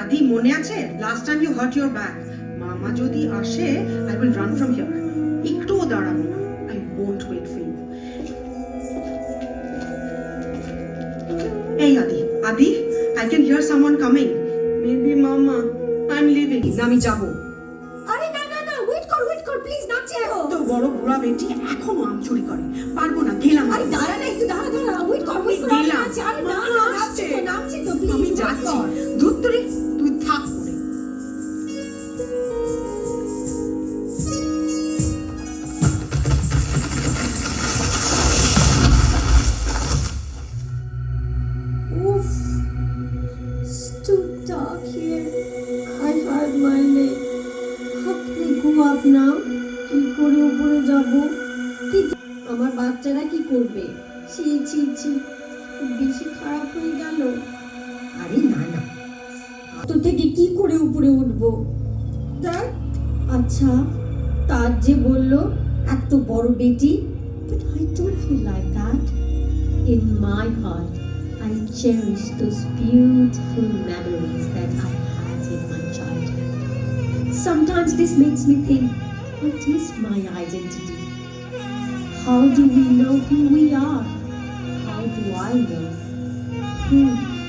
আদি মনে আছে? Last time you hurt your back মামা যদি আসে I will run from here একটুও দাঁড়াবো না। I won't wait for you এই Adi Adi I can hear someone coming maybe মামা আই এম লিভিং আমি যাব। আরে না না না ওয়েট কর ওয়েট কর প্লিজ না চেও তো বড় বুড়া বেটি এখনও আম চুরি করে। পারব না গেলাম। আরে দাঁড়া না একটু দাঁড়া। Oof. It's too dark here. I hurt my leg. Go up now? কি করে উপরে যাব কি আমার বাচ্চারা কি করবে ছি ছি ছি বেশি খারাপ হয়ে গেল আরে না না তো থেকে কি করে উপরে উঠবো দেখ আচ্ছা তার যে বলল এত বড় বেটি but I don't feel like that in my heart I cherish those beautiful memories that I had in my childhood. Sometimes this makes me think, what is my identity? How do we know who we are? How do I know? who?